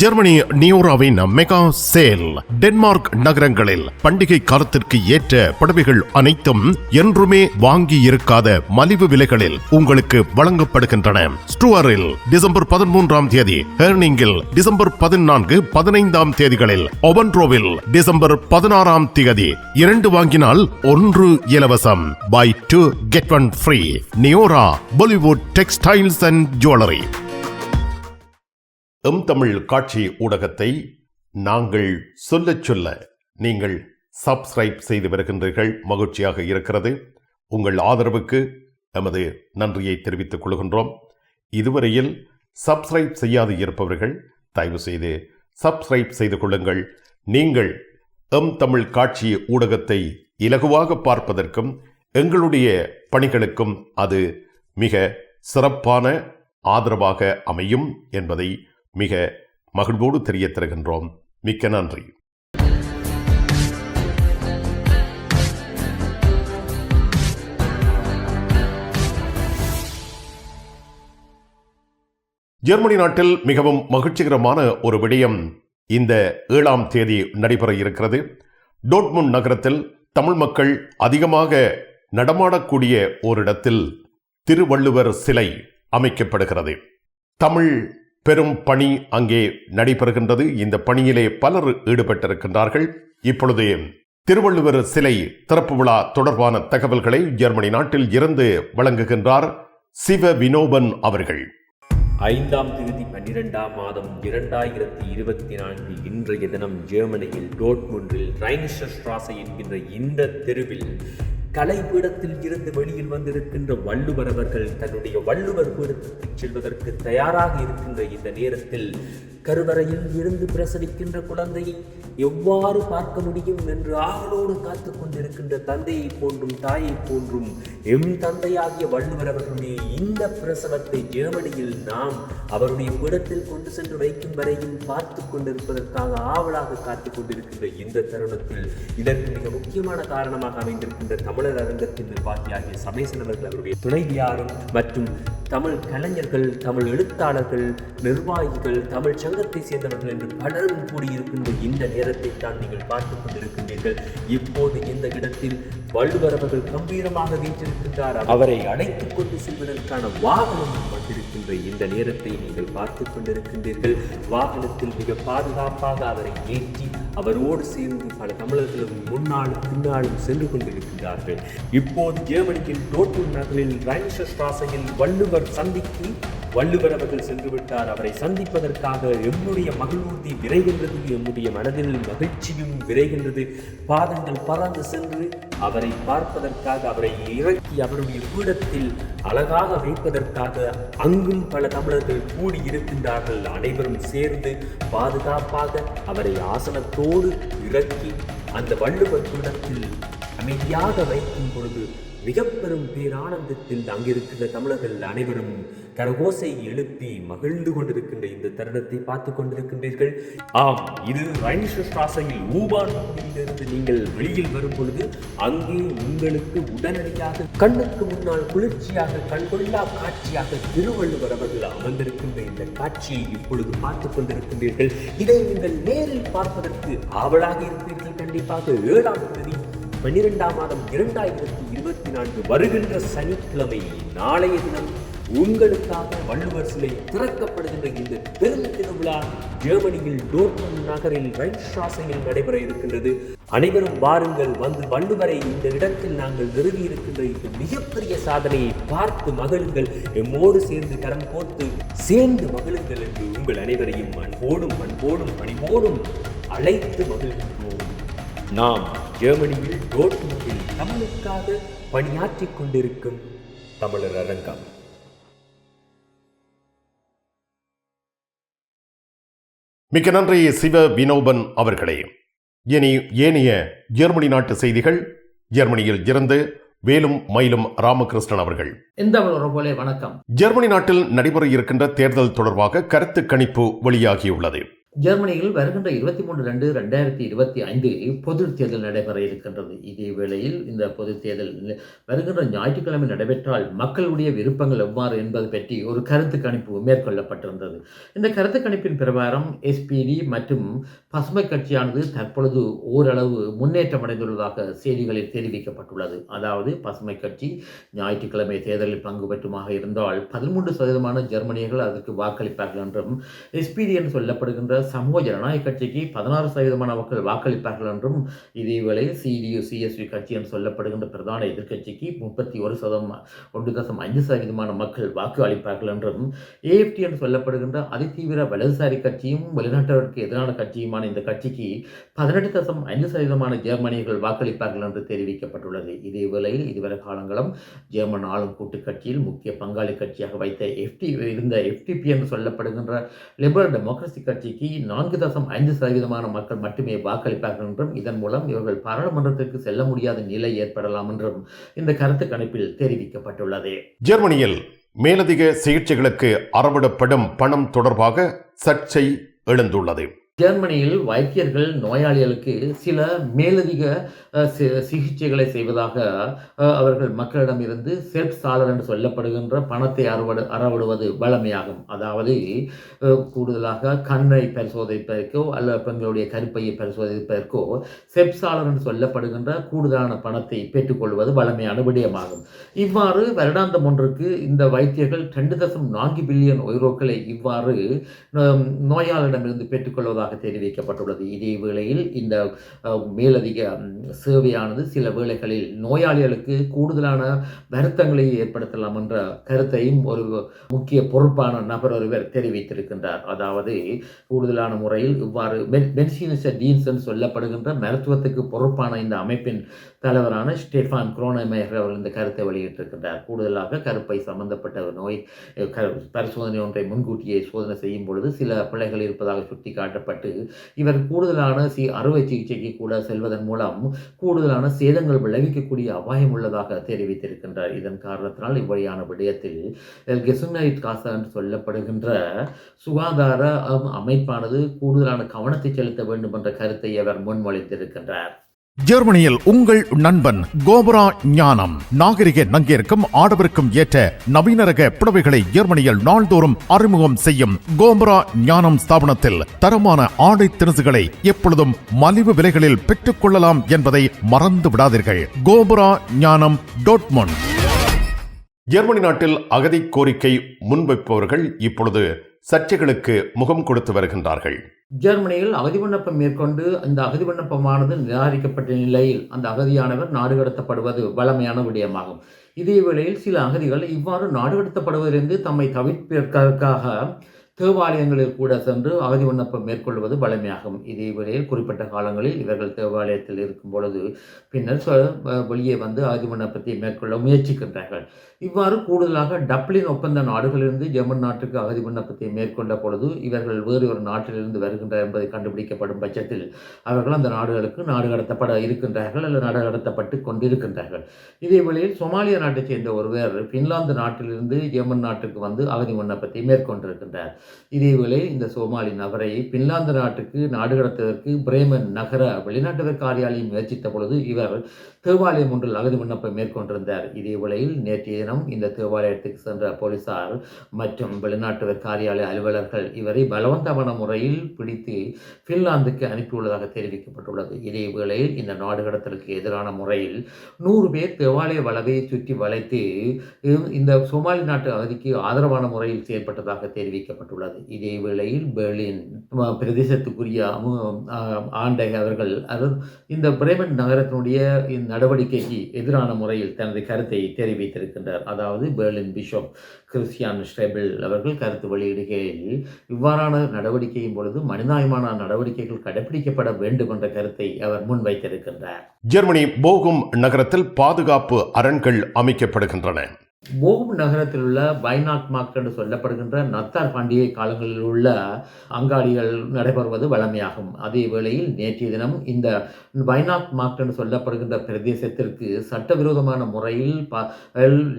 Germany நியோராவின் mega sale. Denmark நகரங்களில் பண்டிகை காலத்திற்கு ஏற்ற புடவைகள் அனைத்தும் என்றுமே வாங்கி இருக்காத மலிவு விலைகளில் உங்களுக்கு வழங்கப்படுகின்றன. ஸ்டுவரில் டிசம்பர் பதிமூன்றாம் தேதி ஹெர்னிங்கில் டிசம்பர் பதினான்கு பதினைந்தாம் தேதிகளில் ஒவன்ட்ரோவில் டிசம்பர் பதினாறாம் தேதி இரண்டு வாங்கினால் ஒன்று இலவசம். Buy two get one free Neora Bollywood textiles and jewellery M Tamil காட்சி ஊடகத்தை நாங்கள் சொல்லச் சொல்ல நீங்கள் சப்ஸ்கிரைப் செய்து வருகின்றீர்கள். மகிழ்ச்சியாக இருக்கிறது. உங்கள் ஆதரவுக்கு எமது நன்றியை தெரிவித்துக் கொள்கின்றோம். இதுவரையில் சப்ஸ்கிரைப் செய்யாது இருப்பவர்கள் தயவு செய்து சப்ஸ்கிரைப் செய்து கொள்ளுங்கள். நீங்கள் எம் தமிழ் காட்சி ஊடகத்தை இலகுவாக பார்ப்பதற்கும் எங்களுடைய பணிகளுக்கும் அது மிக சிறப்பான ஆதரவாக அமையும் என்பதை மிக மகிழ்வோடு தெரிய தருகின்றோம் மிக்க நன்றி. ஜெர்மனி நாட்டில் மிகவும் மகிழ்ச்சிகரமான ஒரு விடயம் இந்த ஏழாம் தேதி நடைபெற இருக்கிறது. டோட்முன் நகரத்தில் தமிழ் மக்கள் அதிகமாக நடமாடக்கூடிய ஓரிடத்தில் திருவள்ளுவர் சிலை அமைக்கப்படுகிறது. தமிழ் பெரும் பணி அங்கே நடைபெறுகின்றது. இந்த பணியிலே பலர் ஈடுபட்டிருக்கின்றார்கள். இப்பொழுது திருவள்ளுவர் சிலை திறப்பு விழா தொடர்பான தகவல்களை ஜெர்மனி நாட்டில் இருந்து வழங்குகின்றார் சிவ வினோபன் அவர்கள். ஐந்தாம் தேதி பன்னிரெண்டாம் மாதம் இரண்டாயிரத்தி இருபத்தி நான்கு இன்றைய தினம் ஜெர்மனியில் டோட்முண்டில் ரைன்ஸ்ட்ராசை என்கின்ற இந்த தெருவில் கலைப்பீடத்தில் இருந்து வெளியில் வந்திருக்கின்ற வள்ளுவர் அவர்கள் தன்னுடைய வள்ளுவர் பீடத்திற்கு செல்வதற்கு தயாராக இருக்கின்ற இந்த நேரத்தில் கருவறையில் இருந்து பிரசவிக்கின்ற குழந்தையை எவ்வாறு பார்க்க முடியும் என்று ஆவலோடு காத்து கொண்டிருக்கின்ற தந்தையை போன்றும் தாயை போன்றும் எம் தந்தையாகிய வள்ளுவர் அவர்களுடைய இந்த பிரசவத்தை ஜெர்மனியில் நாம் அவருடைய பீடத்தில் கொண்டு சென்று வைக்கும் வரையும் பார்த்து கொண்டிருப்பதற்காக ஆவலாக காத்து கொண்டிருக்கின்ற இந்த தருணத்தில் இதற்கு மிக முக்கியமான காரணமாக அமைந்திருக்கின்ற தமிழர் அரங்கத்தின் நிர்வாகியாகிய சமேசன் அவர்கள் அவருடைய துணைவியாரும் மற்றும் தமிழ் கலைஞர்கள் தமிழ் எழுத்தாளர்கள் நிர்வாகிகள் தமிழ் சங்கத்தை சேர்ந்தவர்கள் என்று பலரும் கூடியிருக்கின்ற இந்த நேரத்தை தான் நீங்கள் பார்த்துக் கொண்டிருக்கின்றீர்கள். இப்போது இந்த இடத்தில் வள்ளுவர் அவர்கள் கம்பீரமாக வீற்றிருக்கின்றார். அவரை அழைத்துக் கொண்டு செல்வதற்கான வாகனம் இன்று இந்த நேரத்தை நீங்கள் பார்த்துக் கொண்டிருக்கின்றீர்கள். வாகனத்தில் மிக பாதுகாப்பாக அவரை ஏற்றி அவரோடு சேர்ந்து பல தமிழர்களும் முன்னாலும் பின்னாலும் சென்று கொண்டிருக்கின்றார்கள். இப்போது ஜெர்மனியின் டோட்டூர் நகரில் ரைன்ஸ்ட்ராசையில் வள்ளுவர் சந்திக்கு வள்ளுவர் அவர்கள் சென்று விட்டார் அவரை சந்திப்பதற்காக எம்முடைய மகிழ்வூர்தி விரைகின்றது. எம்முடைய மனதில் மகிழ்ச்சியும் விரைகின்றது. பாதங்கள் பறந்து சென்று அவரை பார்ப்பதற்காக அவரை இறக்கி அவருடைய பீடத்தில் அழகாக வைப்பதற்காக அங்கும் பல தமிழர்கள் கூடி இருக்கின்றார்கள் அனைவரும் சேர்ந்து பாதுகாப்பாக அவரை ஆசனத்தோடு இறக்கி அந்த வள்ளுவர் பீடத்தில் அமைதியாக வைக்கும் பொழுது மிக பெரும் பேரானந்தத்தில் அங்கிருக்கின்ற தமிழர்கள் அனைவரும் கரகோசை எழுப்பி மகிழ்ந்து கொண்டிருக்கின்ற இந்த தருணத்தை பார்த்து கொண்டிருக்கின்றீர்கள். ஆம் இது ரைனிஸ்ட்ராசையில் ஊபான் பகுதியிலிருந்து நீங்கள் வெளியில் வரும் பொழுது அங்கே உங்களுக்கு உடனடியாக கண்ணுக்கு முன்னால் குளிர்ச்சியாக கண்கொள்ளா காட்சியாக திருவள்ளுவர் அவர்கள் அமர்ந்திருக்கின்ற இந்த காட்சியை இப்பொழுது பார்த்துக் கொண்டிருக்கின்றீர்கள். இதை நீங்கள் நேரில் பார்ப்பதற்கு ஆவலாக இருப்பீர்கள். கண்டிப்பாக ஏழாம் தேதி பன்னிரெண்டாம் மாதம் இரண்டாயிரத்தி இருபத்தி நான்கு வருகின்ற சனிக்கிழமை நாளைய தினம் உங்களுக்காக வள்ளுவர் சிலை திறக்கப்படுகின்ற இந்த பெரும் திருவிழா ஜெர்மனியில் டோர்மன் நகரில் ரைன்ஸ்ட்ராசையில் நடைபெற இருக்கின்றது. அனைவரும் வாருங்கள் வந்து வள்ளுவரை இந்த இடத்தில் நாங்கள் நிறுவி இருக்கின்ற இந்த மிகப்பெரிய சாதனையை பார்த்து மகளுங்கள் எம்மோடு சேர்ந்து கரம் கோர்த்து சேர்ந்து மகளுங்கள் என்று உங்கள் அனைவரையும் அன்போடும் அன்போடும் பணிவோடும் அழைத்து மகிழ்கின்றோம். நாம் ஜெர்மனியில் டோட்முண்டில் தமிழுக்காக பணியாற்றிக் கொண்டிருக்கும் தமிழர் அரங்கம். மிக்க நன்றி சிவ வினோபன் அவர்களே. இனி ஏனைய ஜெர்மனி நாட்டு செய்திகள். ஜெர்மனியில் இருந்து வேலும் மயிலும் ராமகிருஷ்ணன் அவர்கள். எந்த உறவுகளே வணக்கம். ஜெர்மனி நாட்டில் நடைபெற இருக்கின்ற தேர்தல் தொடர்பாக கருத்து கணிப்பு வெளியாகியுள்ளது. ஜெர்மனியில் வருகின்ற இருபத்தி மூன்று ரெண்டு ரெண்டாயிரத்தி இருபத்தி ஐந்து பொது தேர்தல் நடைபெற இருக்கின்றது. இதே வேளையில் இந்த பொது தேர்தல் வருகின்ற ஞாயிற்றுக்கிழமை நடைபெற்றால் மக்களுடைய விருப்பங்கள் எவ்வாறு என்பது பற்றி ஒரு கருத்து கணிப்பு மேற்கொள்ளப்பட்டிருந்தது. இந்த கருத்து கணிப்பின் பிரகாரம் எஸ்பிடி மற்றும் பசுமை கட்சியானது தற்பொழுது ஓரளவு முன்னேற்றம் அடைந்துள்ளதாக செய்திகளில் தெரிவிக்கப்பட்டுள்ளது. அதாவது பசுமை கட்சி ஞாயிற்றுக்கிழமை தேர்தலில் பங்கு பெற்றுமாக இருந்தால் பதிமூன்று சதவீதமான ஜெர்மனியர்கள் அதற்கு வாக்களிப்பார்கள் என்றும் எஸ்பிடி என்று சொல்லப்படுகின்ற சமூக ஜனநாயக கட்சிக்கு பதினாறு சதவீதமான மக்கள் வாக்களிப்பார்கள் என்றும் இதேவேளை சிடியு சிஎஸ்வி கட்சி என்று சொல்லப்படுகின்ற பிரதான எதிர்க்கட்சிக்கு முப்பத்தி ஒரு சதம் ஒன்று தசம் ஐந்து சதவீதமான மக்கள் வாக்கு அளிப்பார்கள் என்றும் ஏஎஃப்டி என்று சொல்லப்படுகின்ற அதிதீவிர வலதுசாரி கட்சியும் வெளிநாட்டவருக்கு எதிரான கட்சியுமான இந்த கட்சிக்கு பதினெட்டு தசம் ஐந்து சதவீதமான ஜெர்மனியர்கள் வாக்களிப்பார்கள் என்று தெரிவிக்கப்பட்டுள்ளது. இதே இதுவரை காலங்களும் ஜெர்மன் ஆளும் கூட்டுக்கட்சியில் முக்கிய பங்காளி கட்சியாக வைத்த எஃப்டி இருந்த எஃப்டிபி என்று சொல்லப்படுகின்ற லிபரல் டெமோக்ரஸி கட்சிக்கு நான்கு தசம் ஐந்து சதவீதமான மக்கள் மட்டுமே வாக்களிப்பார்கள் என்றும் இதன் மூலம் இவர்கள் பாராளுமன்றத்திற்கு செல்ல முடியாத நிலை ஏற்படலாம் என்றும் இந்த கருத்து கணிப்பில் தெரிவிக்கப்பட்டுள்ளது. ஜெர்மனியில் மேலதிக சிகிச்சைகளுக்கு அறவிடப்படும் பணம் தொடர்பாக சர்ச்சை எழுந்துள்ளது. ஜெர்மனியில் வைத்தியர்கள் நோயாளிகளுக்கு சில மேலதிக சிகிச்சைகளை செய்வதாக அவர்கள் மக்களிடமிருந்து செல்ஃப் சாலர் என்று சொல்லப்படுகின்ற பணத்தை அறவடு அறவிடுவது வழமையாகும். அதாவது கூடுதலாக கண்ணை பரிசோதிப்பதற்கோ அல்ல பெண்களுடைய கருப்பையை பரிசோதிப்பதற்கோ செப் சாலர் என்று சொல்லப்படுகின்ற கூடுதலான பணத்தை பெற்றுக்கொள்வது வழமையான விடயமாகும். இவ்வாறு வருடாந்தம் ஒன்றுக்கு இந்த வைத்தியர்கள் ரெண்டு தசம் நான்கு பில்லியன் ஒய்ரோக்களை இவ்வாறு நோயாளிடமிருந்து பெற்றுக்கொள்வதாக பெற்றுக்கொள்வதாக தெரிவிக்கப்பட்டுள்ளது. இதே வேளையில் இந்த மேலதிக சேவையானது சில வேளைகளில் நோயாளிகளுக்கு கூடுதலான வருத்தங்களை ஏற்படுத்தலாம் என்ற கருத்தையும் ஒரு முக்கிய பொறுப்பான நபர் ஒருவர் தெரிவித்திருக்கின்றார். அதாவது கூடுதலான முறையில் இவ்வாறு மென்சினிச டீன்ஸ் என்று சொல்லப்படுகின்ற மருத்துவத்துக்கு பொறுப்பான இந்த அமைப்பின் தலைவரான ஸ்டெஃபான் குரோனமேகர் அவர்கள் இந்த கருத்தை வெளியிட்டிருக்கின்றார். கூடுதலாக கருப்பை சம்பந்தப்பட்ட நோய் பரிசோதனை ஒன்றை முன்கூட்டியே சோதனை செய்யும் பொழுது சில பிள்ளைகள் இருப்பதாக சுட்டிக்காட்டப்பட்டு இவர் கூடுதலான சி அறுவை சிகிச்சைக்கு கூட செல்வதன் மூலம் கூடுதலான சேதங்கள் விளைவிக்கக்கூடிய அபாயம் உள்ளதாக தெரிவித்திருக்கின்றார். இதன் காரணத்தினால் இவ்வழியான விடயத்தில் கெசுனைட் காசா என்று சொல்லப்படுகின்ற சுகாதார அமைப்பானது கூடுதலான கவனத்தை செலுத்த வேண்டும் என்ற கருத்தை அவர் முன்மொழித்திருக்கின்றார் ஜெர்மனியில் உங்கள் நண்பன் கோபுரா ஞானம். நாகரிக நங்கிற்கும் ஆடவருக்கும் ஏற்ற நவீன ரக புடவைகளை ஜெர்மனியில் நாள்தோறும் அறிமுகம் செய்யும் கோபுரா ஞானம் ஸ்தாபனத்தில் தரமான ஆடை திணுசுகளை எப்பொழுதும் மலிவு விலைகளில் பெற்றுக் கொள்ளலாம் என்பதை மறந்து விடாதீர்கள். கோபுரா ஞானம் டோட்மோன் ஜெர்மனி நாட்டில் அகதி கோரிக்கை முன்வைப்பவர்கள் இப்பொழுது சர்ச்சைகளுக்கு முகம் கொடுத்து வருகின்றார்கள். ஜெர்மனியில் அகதி விண்ணப்பம் மேற்கொண்டு அந்த அகதி விண்ணப்பமானது நிராகரிக்கப்பட்ட நிலையில் அந்த அகதியானவர் நாடு கடத்தப்படுவது வழமையான விடயமாகும். இதே வேளையில் சில அகதிகள் இவ்வாறு நாடு கடத்தப்படுவதிலிருந்து தம்மை தவிர்ப்பதற்காக தேவாலயங்களில் கூட சென்று அகதி விண்ணப்பம் மேற்கொள்வது வழமையாகும். இதே வேளையில் குறிப்பிட்ட காலங்களில் இவர்கள் தேவாலயத்தில் இருக்கும் பொழுது பின்னர் வெளியே வந்து அகதி விண்ணப்பத்தை மேற்கொள்ள முயற்சிக்கின்றார்கள். இவ்வாறு கூடுதலாக டப்ளின் ஒப்பந்த நாடுகளிலிருந்து ஜெர்மன் நாட்டுக்கு அகதி விண்ணப்பத்தை மேற்கொண்ட பொழுது இவர்கள் வேறு ஒரு நாட்டிலிருந்து வருகின்றனர் என்பதை கண்டுபிடிக்கப்படும் பட்சத்தில் அவர்கள் அந்த நாடுகளுக்கு நாடு கடத்தப்பட இருக்கின்றார்கள் அல்லது நாடு கடத்தப்பட்டு கொண்டிருக்கின்றார்கள். இதே வேளையில் சோமாலிய நாட்டைச் சேர்ந்த ஒருவர் பின்லாந்து நாட்டிலிருந்து ஜெர்மன் நாட்டுக்கு வந்து அகதி விண்ணப்பத்தை மேற்கொண்டிருக்கின்றார். இதேவேளை இந்த சோமாலி நபரை பின்லாந்து நாட்டுக்கு நாடு கடத்துவதற்கு பிரேமன் நகர வெளிநாட்டவர் காரியாலயம் முயற்சித்த பொழுது இவர் தேவாலயம் ஒன்றில் அகதி விண்ணப்பம் மேற்கொண்டிருந்தார். இதேவேளையில் நேற்றைய தினம் இந்த தேவாலயத்துக்கு சென்ற போலீசார் மற்றும் வெளிநாட்டவர் காரியாலய அலுவலர்கள் இவரை பலவந்தமான முறையில் பிடித்து பின்லாந்துக்கு அனுப்பியுள்ளதாக தெரிவிக்கப்பட்டுள்ளது. இதே வேளையில் இந்த நாடு கடத்தலுக்கு எதிரான முறையில் நூறு பேர் தேவாலய வளவை சுற்றி வளைத்து இந்த சோமாலி நாட்டு அகதிக்கு ஆதரவான முறையில் செயல்பட்டதாக தெரிவிக்கப்பட்டுள்ளது. இதே வேளையில் பெர்லின் பிரதேசத்துக்குரிய ஆண்டை அவர்கள் அது இந்த பிரேமன் நகரத்தினுடைய நடவடிக்கைக்கு எதிரான முறையில் தனது கருத்தை தெரிவித்திருக்கின்றார். அதாவது பெர்லின் பிஷப் கிறிஸ்டியான் ஸ்டெபிள் அவர்கள் கருத்து வெளியிடுகையில் இவ்வாறான நடவடிக்கையின் பொழுது மனிதாயமான நடவடிக்கைகள் கடைபிடிக்கப்பட வேண்டும் என்ற கருத்தை அவர் முன்வைத்திருக்கின்றார். ஜெர்மனி போகும் நகரத்தில் பாதுகாப்பு அரண்கள் அமைக்கப்படுகின்றன. போகும் நகரத்தில் உள்ள பைனாக் மார்க் என்று சொல்லப்படுகின்ற நத்தார் பண்டிகை காலங்களில் உள்ள அங்காடிகள் நடைபெறுவது வழமையாகும். அதே வேளையில் நேற்றைய தினம் இந்த பைனாக் மார்க் என்று சொல்லப்படுகின்ற பிரதேசத்திற்கு சட்டவிரோதமான முறையில் ப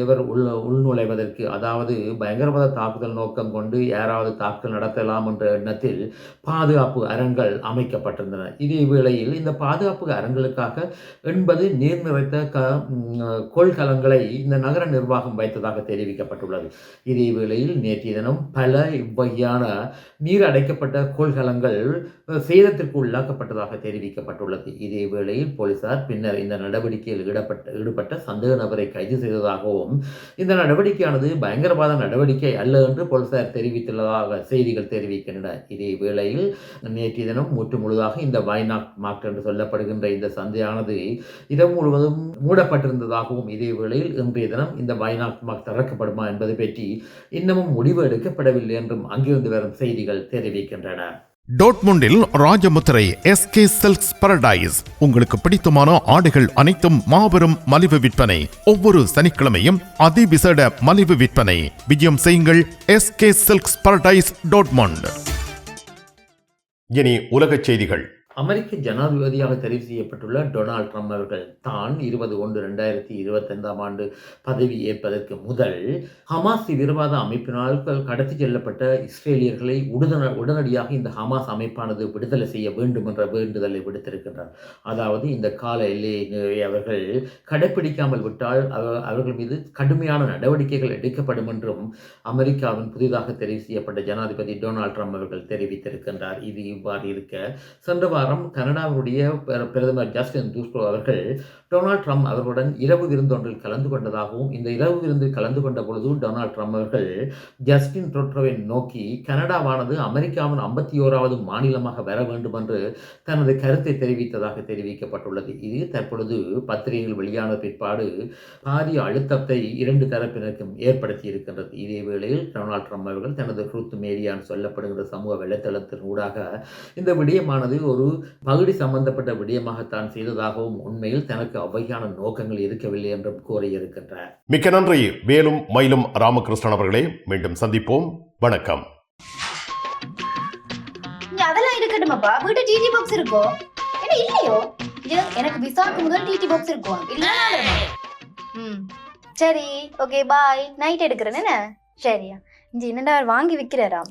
இவர் உள் உள்நுழைவதற்கு அதாவது பயங்கரவாத தாக்குதல் நோக்கம் கொண்டு யாராவது தாக்குதல் நடத்தலாம் என்ற எண்ணத்தில் பாதுகாப்பு அரண்கள் அமைக்கப்பட்டிருந்தன. இதே வேளையில் இந்த பாதுகாப்பு அரண்களுக்காக எண்பது நீர் நிறைத்த க கொள்கலங்களை இந்த நகர நிர்வாகம் வைத்ததாக தெரிவிக்கப்பட்டுள்ளது. இதே வேளையில் நேற்றைய தினம் பல இவ்வகையான நீர் அடைக்கப்பட்ட கொள்கலங்கள் சேதத்திற்கு உள்ளாக்கப்பட்டதாக தெரிவிக்கப்பட்டுள்ளது. இதே வேளையில் போலீசார் பின்னர் இந்த நடவடிக்கையில் ஈடுபட்ட ஈடுபட்ட சந்தேக நபரை கைது செய்ததாகவும் இந்த நடவடிக்கையானது பயங்கரவாத நடவடிக்கை அல்ல என்று போலீசார் தெரிவித்துள்ளதாக செய்திகள் தெரிவிக்கின்றன. இதே வேளையில் நேற்றைய தினம் முற்று முழுதாக இந்த வைநாக் மார்க் என்று சொல்லப்படுகின்ற இந்த சந்தையானது இடம் முழுவதும் மூடப்பட்டிருந்ததாகவும் இதே வேளையில் இன்றைய தினம் இந்த வைனாக் அயனாக்கமாக திறக்கப்படுமா என்பது பற்றி இன்னமும் முடிவு எடுக்கப்படவில்லை என்றும் அங்கிருந்து வரும் செய்திகள் தெரிவிக்கின்றன. டோட்முண்டில் ராஜமுத்திரை எஸ்கே செல்ஸ் பரடைஸ். உங்களுக்கு பிடித்தமான ஆடைகள் அனைத்தும் மாபெரும் மலிவு விற்பனை. ஒவ்வொரு சனிக்கிழமையும் அதிவிசேட மலிவு விற்பனை. விஜயம் செய்யுங்கள் எஸ்கே சில்க்ஸ் பரடைஸ் டோட்மண்ட். இனி உலகச் செய்திகள். அமெரிக்க ஜனாதிபதியாக தெரிவு செய்யப்பட்டுள்ள டொனால்ட் ட்ரம்ப் அவர்கள் தான் இருபது ஒன்று ரெண்டாயிரத்தி இருபத்தைந்தாம் ஆண்டு பதவி ஏற்பதற்கு முதல் ஹமாஸ் தீவிரவாத அமைப்பினால் கடத்தி செல்லப்பட்ட இஸ்ரேலியர்களை உடன உடனடியாக இந்த ஹமாஸ் அமைப்பானது விடுதலை செய்ய வேண்டும் என்ற வேண்டுதலை விடுத்திருக்கின்றார். அதாவது இந்த கால எல்லையை அவர்கள் கடைப்பிடிக்காமல் விட்டால் அவர்கள் மீது கடுமையான நடவடிக்கைகள் எடுக்கப்படும் என்றும் அமெரிக்காவின் புதிதாக தெரிவு செய்யப்பட்ட ஜனாதிபதி டொனால்ட் ட்ரம்ப் அவர்கள் தெரிவித்திருக்கின்றார். இது இவ்வாறு இருக்க சென்ற வாரம் கனடாவுடைய பிரதமர் ஜஸ்டின் ட்ரூடோ அவர்கள் டொனால்ட் ட்ரம்ப் அவர்களுடன் இரவு விருந்தொன்றில் கலந்து கொண்டதாகவும் இந்த இரவு விருந்தில் கலந்து கொண்ட பொழுது டொனால்ட் ட்ரம்ப் அவர்கள் ஜஸ்டின் ட்ரொட்ரோவை நோக்கி கனடாவானது அமெரிக்காவின் ஐம்பத்தி ஓராவது மாநிலமாக வர வேண்டும் என்று தனது கருத்தை தெரிவித்ததாக தெரிவிக்கப்பட்டுள்ளது. இது தற்பொழுது பத்திரிகையில் வெளியான பிற்பாடு பாரிய அழுத்தத்தை இரண்டு தரப்பினருக்கும் ஏற்படுத்தி இருக்கின்றது இதே வேளையில் டொனால்ட் ட்ரம்ப் அவர்கள் தனது ட்ரூத் மேரியான் சொல்லப்படுகிற சமூக வலைத்தளத்தின் ஊடாக இந்த விடயமானது ஒரு பகுதி சம்பந்தப்பட்ட விடயமாகத்தான் செய்ததாகவும் உண்மையில் தனக்கு அவ்வகையான நோக்கங்கள் இருக்கவில்லை என்றும் கூறியிருக்கின்றார். மிக்க நன்றி. வேலும் மயிலும் ராமகிருஷ்ணன் அவர்களே மீண்டும் சந்திப்போம். வணக்கம். அதெல்லாம் இருக்கட்டுமாப்பா. வீட்டு டிடி பாக்ஸ் இருக்கோ? என்ன இல்லையோ? எனக்கு விசாக்கு முதல் டிடி பாக்ஸ் இருக்கும் ம். சரி ஓகே பாய் நைட் எடுக்கிறேன் என்ன? சரியா. இங்க என்னடா வாங்கி விக்கிறாராம்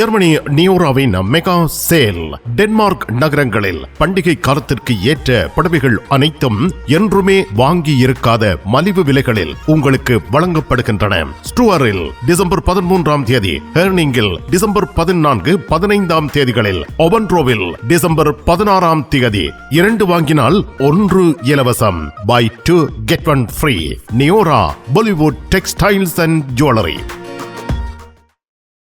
ஜெர்மனி நியோராவின் மெகா சேல். டென்மார்க் நகரங்களில் பண்டிகை காலத்திற்கு ஏற்ற புடவைகள் அனைத்தும் என்றுமே வாங்கி இருக்காத மலிவு விலைகளில் உங்களுக்கு வழங்கப்படுகின்றன. ஸ்டுவரில் டிசம்பர் பதிமூன்றாம் தேதி ஹெர்னிங்கில் டிசம்பர் பதினான்கு பதினைந்தாம் தேதிகளில் ஒபன்ட்ரோவில் டிசம்பர் பதினாறாம் தேதி இரண்டு வாங்கினால் ஒன்று இலவசம். Buy two get one free Neora Bollywood textiles and jewellery